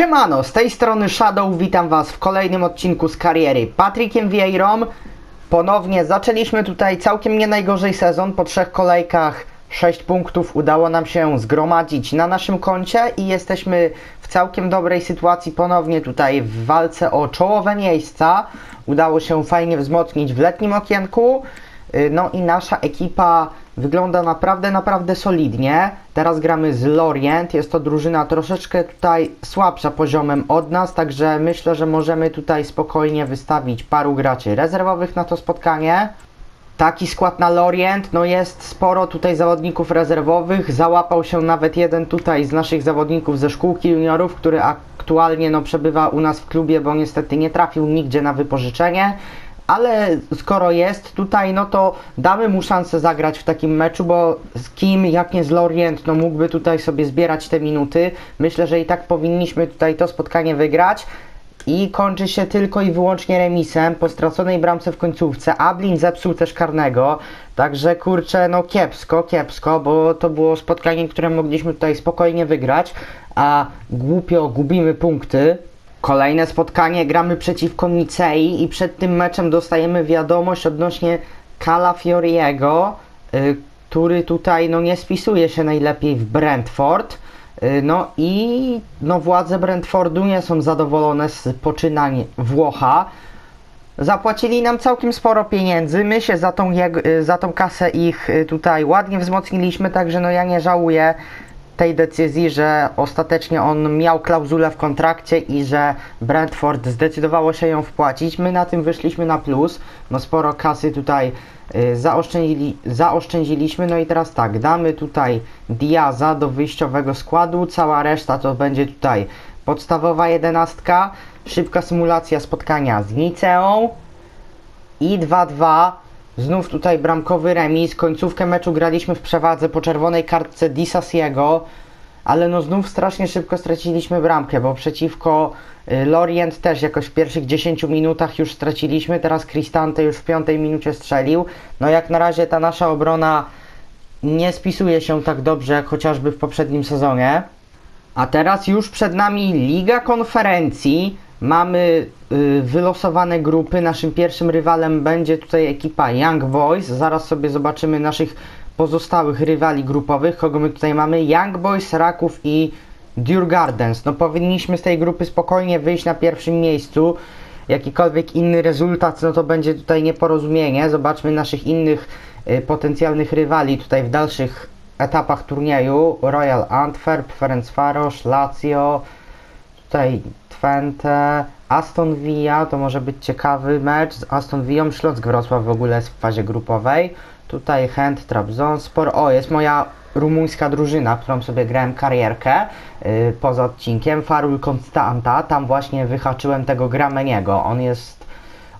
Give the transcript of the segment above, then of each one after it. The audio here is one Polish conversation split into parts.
Siemano, z tej strony Shadow, witam Was w kolejnym odcinku z kariery Patrykiem Vieirą. Ponownie zaczęliśmy tutaj całkiem nie najgorzej sezon, po trzech kolejkach 6 punktów udało nam się zgromadzić na naszym koncie i jesteśmy w całkiem dobrej sytuacji ponownie tutaj w walce o czołowe miejsca. Udało się fajnie wzmocnić w letnim okienku. Y, No i nasza ekipa wygląda naprawdę, naprawdę solidnie. Teraz gramy z Lorient. Jest to drużyna troszeczkę tutaj słabsza poziomem od nas, także myślę, że możemy tutaj spokojnie wystawić paru graczy rezerwowych na to spotkanie. Taki skład na Lorient, no jest sporo tutaj zawodników rezerwowych. Załapał się nawet jeden tutaj z naszych zawodników ze szkółki juniorów, który aktualnie no, przebywa u nas w klubie, bo niestety nie trafił nigdzie na wypożyczenie. Ale skoro jest tutaj, no to damy mu szansę zagrać w takim meczu, bo z kim, jak nie z Lorient, no mógłby tutaj sobie zbierać te minuty. Myślę, że i tak powinniśmy tutaj to spotkanie wygrać. I kończy się tylko i wyłącznie remisem po straconej bramce w końcówce. Ablin zepsuł też karnego, także kurczę, no kiepsko, kiepsko, bo to było spotkanie, które mogliśmy tutaj spokojnie wygrać, a głupio gubimy punkty. Kolejne spotkanie gramy przeciwko Nicei i przed tym meczem dostajemy wiadomość odnośnie Cala Fioriego, y, który tutaj no nie spisuje się najlepiej w Brentford. Y, No i no władze Brentfordu nie są zadowolone z poczynań Włocha. Zapłacili nam całkiem sporo pieniędzy. My się za tą, y, za tą kasę ich y, tutaj ładnie wzmocniliśmy, także no ja nie żałuję tej decyzji, że ostatecznie on miał klauzulę w kontrakcie i że Brentford zdecydowało się ją wpłacić. My na tym wyszliśmy na plus. No sporo kasy tutaj y, zaoszczędzili, zaoszczędziliśmy. No i teraz tak, damy tutaj Diaza do wyjściowego składu. Cała reszta to będzie tutaj podstawowa jedenastka. Szybka symulacja spotkania z Niceą. I 2-2. Znów tutaj bramkowy remis. Końcówkę meczu graliśmy w przewadze po czerwonej kartce Disasiego. Ale no znów strasznie szybko straciliśmy bramkę, bo przeciwko y, Lorient też jakoś w pierwszych 10 minutach już straciliśmy. Teraz Cristante już w piątej minucie strzelił. No jak na razie ta nasza obrona nie spisuje się tak dobrze jak chociażby w poprzednim sezonie. A teraz już przed nami Liga Konferencji. Mamy y, wylosowane grupy. Naszym pierwszym rywalem będzie tutaj ekipa Young Boys. Zaraz sobie zobaczymy naszych pozostałych rywali grupowych. Kogo my tutaj mamy? Young Boys, Raków i Djurgardens. No powinniśmy z tej grupy spokojnie wyjść na pierwszym miejscu. Jakikolwiek inny rezultat, no to będzie tutaj nieporozumienie. Zobaczmy naszych innych y, potencjalnych rywali tutaj w dalszych etapach turnieju. Royal Antwerp, Ferencvaros, Lazio, tutaj Twente, Aston Villa, to może być ciekawy mecz z Aston Villą, Śląsk Wrocław w ogóle jest w fazie grupowej, tutaj Chęt, Trabzonspor, o jest moja rumuńska drużyna, którą sobie grałem karierkę yy, poza odcinkiem, Farul Constanta, tam właśnie wyhaczyłem tego Grameniego, on jest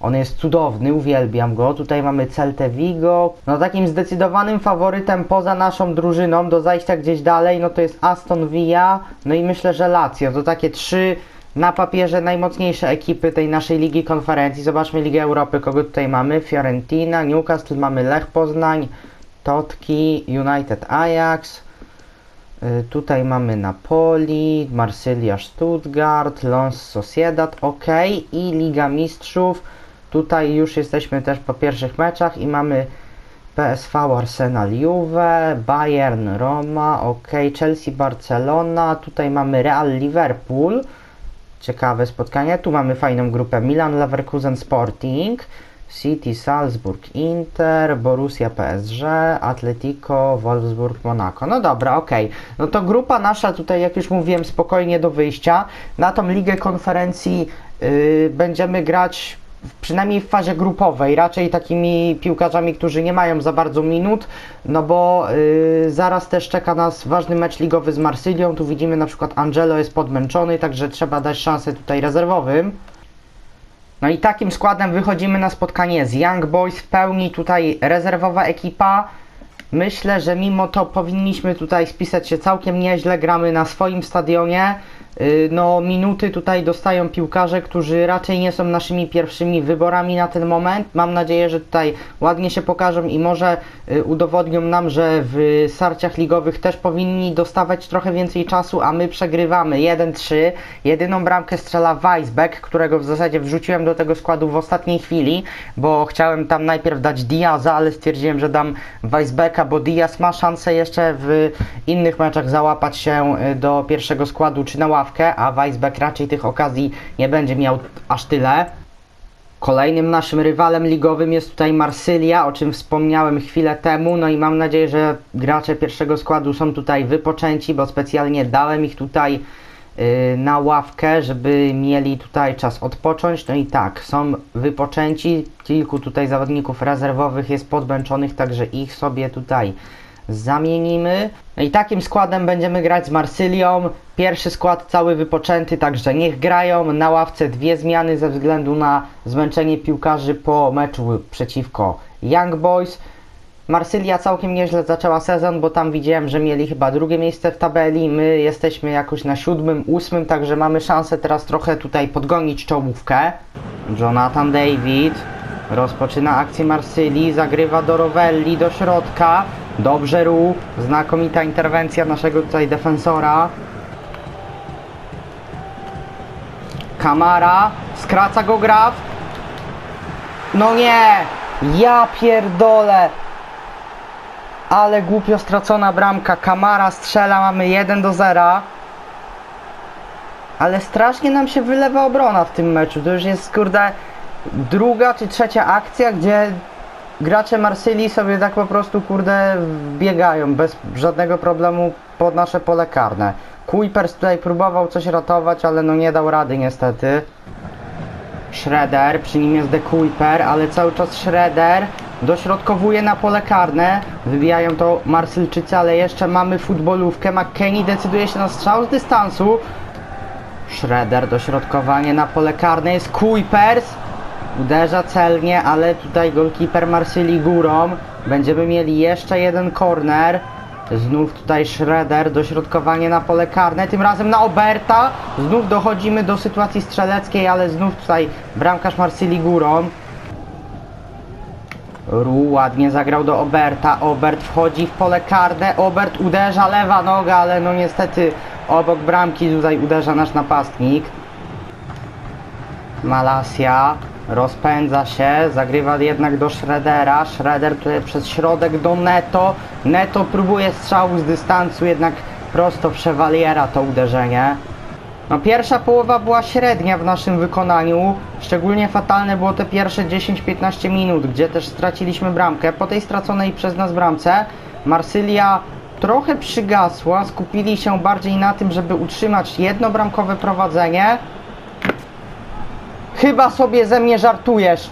on jest cudowny, uwielbiam go. Tutaj mamy Celtę Vigo. No takim zdecydowanym faworytem poza naszą drużyną do zajścia gdzieś dalej, no to jest Aston Villa, no i myślę, że Lazio. To takie trzy na papierze najmocniejsze ekipy tej naszej Ligi Konferencji. Zobaczmy Ligę Europy, kogo tutaj mamy. Fiorentina, Newcastle, mamy Lech Poznań, Totki, United Ajax. Y, Tutaj mamy Napoli, Marsylia Stuttgart, Lons Sociedad, ok. I Liga Mistrzów. Tutaj już jesteśmy też po pierwszych meczach i mamy PSV Arsenal Juve, Bayern Roma, ok. Chelsea Barcelona. Tutaj mamy Real Liverpool. Ciekawe spotkanie. Tu mamy fajną grupę Milan Leverkusen Sporting. City, Salzburg, Inter, Borussia PSG, Atletico, Wolfsburg, Monaco. No dobra, okej. No to grupa nasza tutaj, jak już mówiłem, spokojnie do wyjścia. Na tą ligę konferencji yy, będziemy grać przynajmniej w fazie grupowej, raczej takimi piłkarzami, którzy nie mają za bardzo minut, no bo yy, zaraz też czeka nas ważny mecz ligowy z Marsylią. Tu widzimy na przykład Angelo jest podmęczony, także trzeba dać szansę tutaj rezerwowym. No i takim składem wychodzimy na spotkanie z Young Boys, w pełni tutaj rezerwowa ekipa. Myślę, że mimo to powinniśmy tutaj spisać się całkiem nieźle. Gramy na swoim stadionie. Y, No, minuty tutaj dostają piłkarze, którzy raczej nie są naszymi pierwszymi wyborami na ten moment. Mam nadzieję, że tutaj ładnie się pokażą i może y, udowodnią nam, że w starciach ligowych też powinni dostawać trochę więcej czasu, a my przegrywamy 1-3. Jedyną bramkę strzela Weisbeck, którego w zasadzie wrzuciłem do tego składu w ostatniej chwili, bo chciałem tam najpierw dać Diaza, ale stwierdziłem, że dam Weisbecka, bo Diaz ma szansę jeszcze w innych meczach załapać się y, do pierwszego składu czy na ławkę, a Weisbeck raczej tych okazji nie będzie miał aż tyle. Kolejnym naszym rywalem ligowym jest tutaj Marsylia, o czym wspomniałem chwilę temu. No i mam nadzieję, że gracze pierwszego składu są tutaj wypoczęci, bo specjalnie dałem ich tutaj na ławkę, żeby mieli tutaj czas odpocząć. No i tak, są wypoczęci. Kilku tutaj zawodników rezerwowych jest podmęczonych, także ich sobie tutaj zamienimy. No i takim składem będziemy grać z Marsylią. Pierwszy skład cały wypoczęty, także niech grają. Na ławce dwie zmiany ze względu na zmęczenie piłkarzy po meczu przeciwko Young Boys. Marsylia całkiem nieźle zaczęła sezon, bo tam widziałem, że mieli chyba drugie miejsce w tabeli. My jesteśmy jakoś na siódmym, ósmym, także mamy szansę teraz trochę tutaj podgonić czołówkę. Jonathan David rozpoczyna akcję Marsylii, zagrywa do Rovelli, do środka. Dobrze Ru, znakomita interwencja naszego tutaj defensora. Kamara, skraca go Graf. No nie! Ja pierdolę! Ale głupio stracona bramka. Kamara strzela, mamy 1 do 0. Ale strasznie nam się wylewa obrona w tym meczu. To już jest kurde druga czy trzecia akcja, gdzie gracze Marsylii sobie tak po prostu kurde biegają bez żadnego problemu pod nasze pole karne. Kuipers tutaj próbował coś ratować, ale no nie dał rady niestety. Shredder, przy nim jest De Kuiper, ale cały czas Shredder dośrodkowuje na pole karne. Wybijają to Marsylczycy, ale jeszcze mamy futbolówkę. McKennie decyduje się na strzał z dystansu. Shredder, dośrodkowanie na pole karne jest Kuipers. Uderza celnie, ale tutaj golkiper Marsylii górą. Będziemy mieli jeszcze jeden corner. Znów tutaj Shredder, dośrodkowanie na pole karne, tym razem na Oberta. Znów dochodzimy do sytuacji strzeleckiej, ale znów tutaj bramkarz Marsylii górą. Ru ładnie zagrał do Oberta. Obert wchodzi w pole karne. Obert uderza lewa noga, ale no niestety obok bramki tutaj uderza nasz napastnik. Malasia rozpędza się, zagrywa jednak do Shreddera. Shredder tutaj przez środek do Neto. Neto próbuje strzału z dystansu, jednak prosto w Chevaliera to uderzenie. No pierwsza połowa była średnia w naszym wykonaniu. Szczególnie fatalne było te pierwsze 10-15 minut, gdzie też straciliśmy bramkę. Po tej straconej przez nas bramce Marsylia trochę przygasła. Skupili się bardziej na tym, żeby utrzymać jednobramkowe prowadzenie. Chyba sobie ze mnie żartujesz.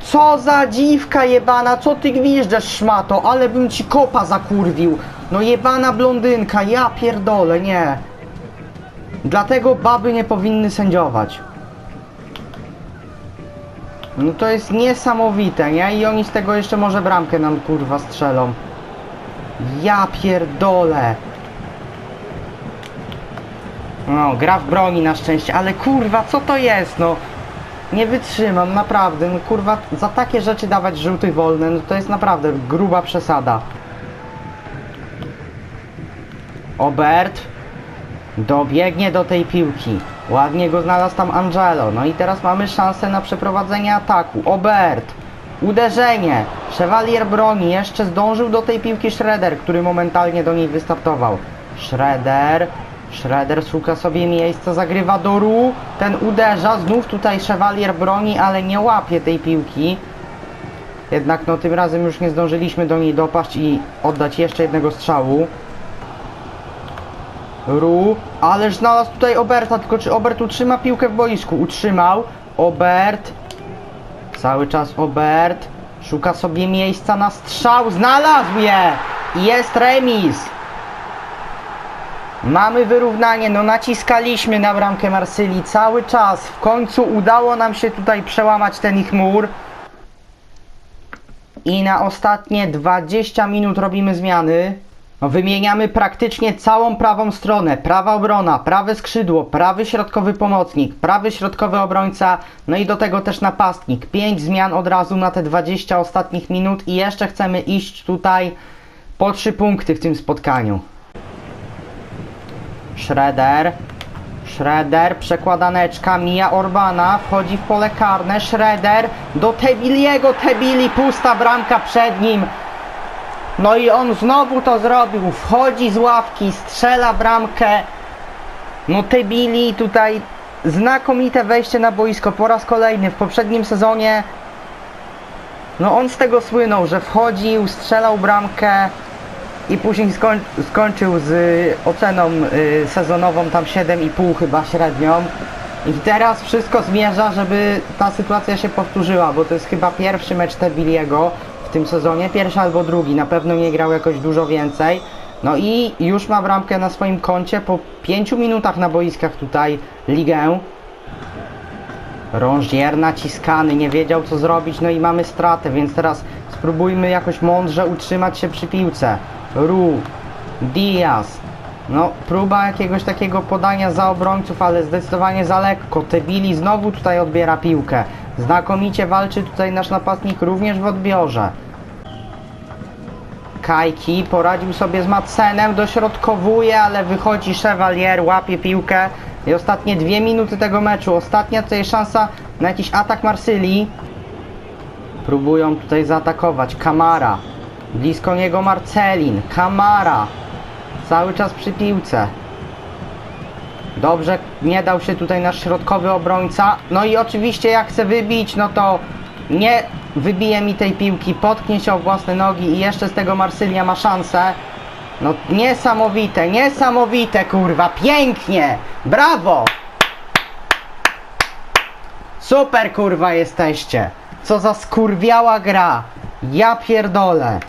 Co za dziwka jebana, co ty gwiżdżesz szmato, ale bym ci kopa zakurwił. No jebana blondynka, ja pierdolę, nie. Dlatego baby nie powinny sędziować. No to jest niesamowite, nie? I oni z tego jeszcze może bramkę nam kurwa strzelą. Ja pierdolę. No, gra w broni na szczęście, ale kurwa, co to jest, no? Nie wytrzymam, naprawdę, no kurwa, za takie rzeczy dawać żółty wolny, no to jest naprawdę gruba przesada. Obert dobiegnie do tej piłki. Ładnie go znalazł tam Angelo. No i teraz mamy szansę na przeprowadzenie ataku. Obert. Uderzenie. Chevalier broni. Jeszcze zdążył do tej piłki Shredder, który momentalnie do niej wystartował. Shredder. Shredder szuka sobie miejsca, zagrywa do Ru. Ten uderza. Znów tutaj Chevalier broni, ale nie łapie tej piłki. Jednak no tym razem już nie zdążyliśmy do niej dopaść i oddać jeszcze jednego strzału. Ru, ależ znalazł tutaj Oberta, tylko czy Obert utrzyma piłkę w boisku? Utrzymał. Obert. Cały czas Obert. Szuka sobie miejsca na strzał. Znalazł je! Jest remis. Mamy wyrównanie, no naciskaliśmy na bramkę Marsylii cały czas. W końcu udało nam się tutaj przełamać ten ich mur. i na ostatnie 20 minut robimy zmiany. No, wymieniamy praktycznie całą prawą stronę. Prawa obrona, prawe skrzydło, prawy środkowy pomocnik, prawy środkowy obrońca, no i do tego też napastnik. 5 zmian od razu na te 20 ostatnich minut i jeszcze chcemy iść tutaj po 3 punkty w tym spotkaniu. Schroeder. Schroeder, przekładaneczka, mija Orbana, wchodzi w pole karne, Schroeder do Tebiliego, Tebili, pusta bramka przed nim. No i on znowu to zrobił, wchodzi z ławki, strzela bramkę. No Tebili tutaj znakomite wejście na boisko po raz kolejny w poprzednim sezonie. No on z tego słynął, że wchodził, strzelał bramkę i później skoń, skończył z y, oceną y, sezonową tam 7,5 chyba średnią. I teraz wszystko zmierza, żeby ta sytuacja się powtórzyła, bo to jest chyba pierwszy mecz Tebiliego w tym sezonie, pierwszy albo drugi, na pewno nie grał jakoś dużo więcej. No i już ma bramkę na swoim koncie po 5 minutach na boiskach tutaj ligę. Rążier naciskany, nie wiedział co zrobić, no i mamy stratę, więc teraz spróbujmy jakoś mądrze utrzymać się przy piłce. Ru, Diaz, no próba jakiegoś takiego podania za obrońców, ale zdecydowanie za lekko. Tebili znowu tutaj odbiera piłkę. Znakomicie walczy tutaj nasz napastnik również w odbiorze. Kajki poradził sobie z Madsenem, dośrodkowuje, ale wychodzi Chevalier, łapie piłkę. I ostatnie dwie minuty tego meczu. Ostatnia tutaj szansa na jakiś atak Marsylii. Próbują tutaj zaatakować. Kamara. Blisko niego Marcelin. Kamara. Cały czas przy piłce. Dobrze, nie dał się tutaj nasz środkowy obrońca. No i oczywiście jak chcę wybić, no to nie wybije mi tej piłki, potknie się o własne nogi i jeszcze z tego Marsylia ma szansę. No niesamowite, niesamowite kurwa, pięknie, brawo! Super kurwa jesteście, co za skurwiała gra, ja pierdolę.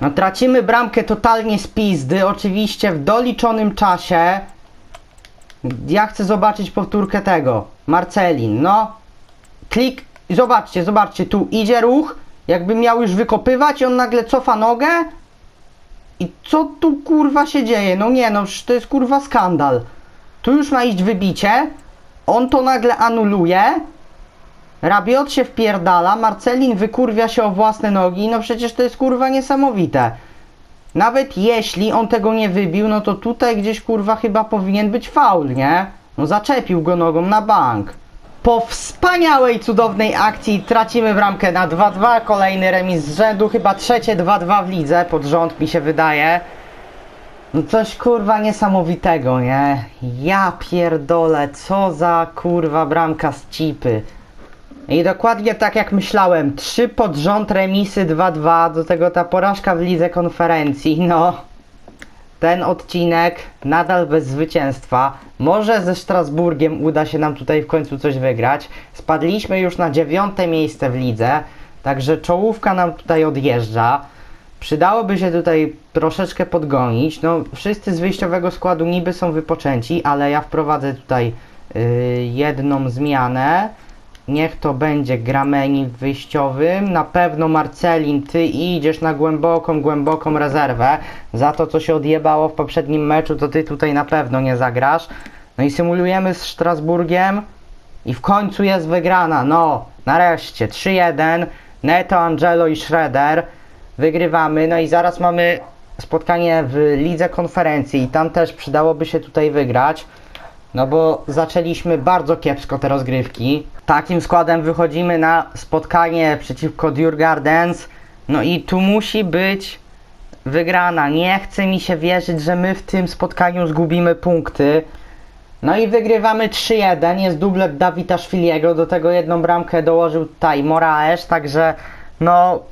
No tracimy bramkę totalnie z pizdy, oczywiście w doliczonym czasie. Ja chcę zobaczyć powtórkę tego. Marcelin, no. Klik, zobaczcie, zobaczcie, tu idzie ruch, jakby miał już wykopywać i on nagle cofa nogę. I co tu kurwa się dzieje? No nie, no to jest kurwa skandal. Tu już ma iść wybicie, on to nagle anuluje. Rabiot się wpierdala, Marcelin wykurwia się o własne nogi, no przecież to jest kurwa niesamowite. Nawet jeśli on tego nie wybił, no to tutaj gdzieś kurwa chyba powinien być faul, nie? No zaczepił go nogą na bank. Po wspaniałej, cudownej akcji tracimy bramkę na 2-2, kolejny remis z rzędu, chyba trzecie 2-2 w lidze, pod rząd mi się wydaje. No coś kurwa niesamowitego, nie? Ja pierdolę, co za kurwa bramka z cipy. I dokładnie tak jak myślałem, trzy pod rząd remisy 2-2, do tego ta porażka w lidze konferencji, no. Ten odcinek nadal bez zwycięstwa. Może ze Strasburgiem uda się nam tutaj w końcu coś wygrać. Spadliśmy już na dziewiąte miejsce w lidze, także czołówka nam tutaj odjeżdża. Przydałoby się tutaj troszeczkę podgonić. No, wszyscy z wyjściowego składu niby są wypoczęci, ale ja wprowadzę tutaj yy, jedną zmianę. Niech to będzie Grameni w wyjściowym. Na pewno Marcelin, ty idziesz na głęboką, głęboką rezerwę. Za to, co się odjebało w poprzednim meczu, to ty tutaj na pewno nie zagrasz. No i symulujemy z Strasburgiem. I w końcu jest wygrana. No, nareszcie. 3-1. Neto, Angelo i Schroeder. Wygrywamy. No i zaraz mamy spotkanie w lidze konferencji. I tam też przydałoby się tutaj wygrać. No bo zaczęliśmy bardzo kiepsko te rozgrywki. Takim składem wychodzimy na spotkanie przeciwko Djurgardens. No i tu musi być wygrana. Nie chce mi się wierzyć, że my w tym spotkaniu zgubimy punkty. No i wygrywamy 3-1. Jest dublet Dawida Szwiliego. Do tego jedną bramkę dołożył tutaj Moraes. Także no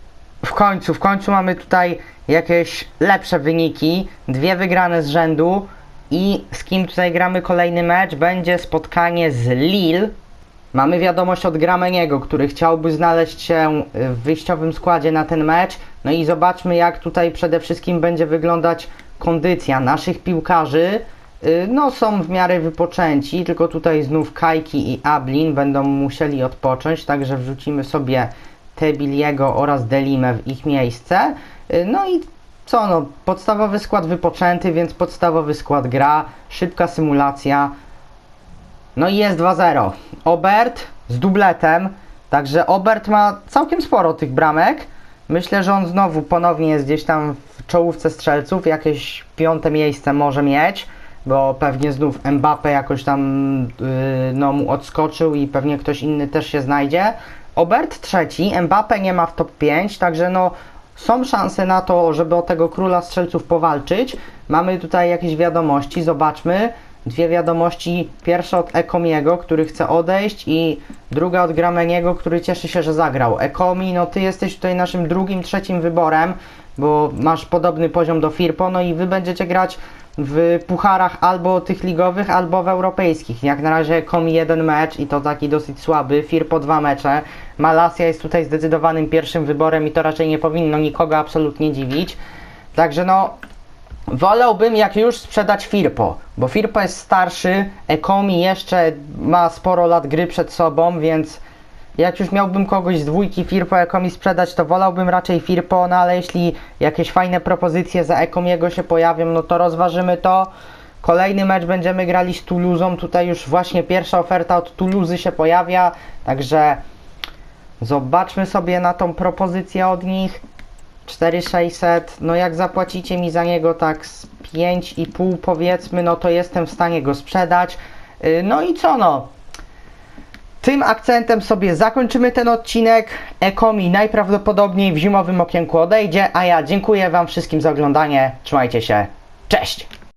w końcu, w końcu mamy tutaj jakieś lepsze wyniki. Dwie wygrane z rzędu. I z kim tutaj gramy kolejny mecz? Będzie spotkanie z Lille. Mamy wiadomość od Grameniego, który chciałby znaleźć się w wyjściowym składzie na ten mecz. No i zobaczmy, jak tutaj przede wszystkim będzie wyglądać kondycja naszych piłkarzy. Y, No, są w miarę wypoczęci, tylko tutaj znów Kajki i Ablin będą musieli odpocząć, także wrzucimy sobie Kebiliego oraz Delimę w ich miejsce. Y, No i co no, podstawowy skład wypoczęty, więc podstawowy skład gra, szybka symulacja. No i jest 2-0. Obert z dubletem, także Obert ma całkiem sporo tych bramek. Myślę, że on znowu ponownie jest gdzieś tam w czołówce strzelców, jakieś piąte miejsce może mieć, bo pewnie znów Mbappe jakoś tam yy, no, mu odskoczył i pewnie ktoś inny też się znajdzie. Obert trzeci, Mbappe nie ma w top 5, także no są szanse na to, żeby o tego króla strzelców powalczyć. Mamy tutaj jakieś wiadomości, zobaczmy. Dwie wiadomości. Pierwsza od Ekomiego, który chce odejść i druga od Grameniego, który cieszy się, że zagrał. Ekomi, no ty jesteś tutaj naszym drugim, trzecim wyborem, bo masz podobny poziom do Firpo, no i wy będziecie grać w pucharach albo tych ligowych, albo w europejskich. Jak na razie Ekomi jeden mecz i to taki dosyć słaby, Firpo dwa mecze. Malasia jest tutaj zdecydowanym pierwszym wyborem i to raczej nie powinno nikogo absolutnie dziwić. Także no, Wolałbym jak już sprzedać Firpo, bo Firpo jest starszy, Ekomi jeszcze ma sporo lat gry przed sobą, więc jak już miałbym kogoś z dwójki Firpo Ekomi sprzedać, to wolałbym raczej Firpo, no ale jeśli jakieś fajne propozycje za Ekomiego się pojawią, no to rozważymy to. Kolejny mecz będziemy grali z Toulousą, tutaj już właśnie pierwsza oferta od Toulouse się pojawia, także zobaczmy sobie na tą propozycję od nich. 4600, no jak zapłacicie mi za niego tak z 5,5 powiedzmy, no to jestem w stanie go sprzedać. Yy, No i co no? Tym akcentem sobie zakończymy ten odcinek. Ekomi najprawdopodobniej w zimowym okienku odejdzie, a ja dziękuję Wam wszystkim za oglądanie. Trzymajcie się. Cześć!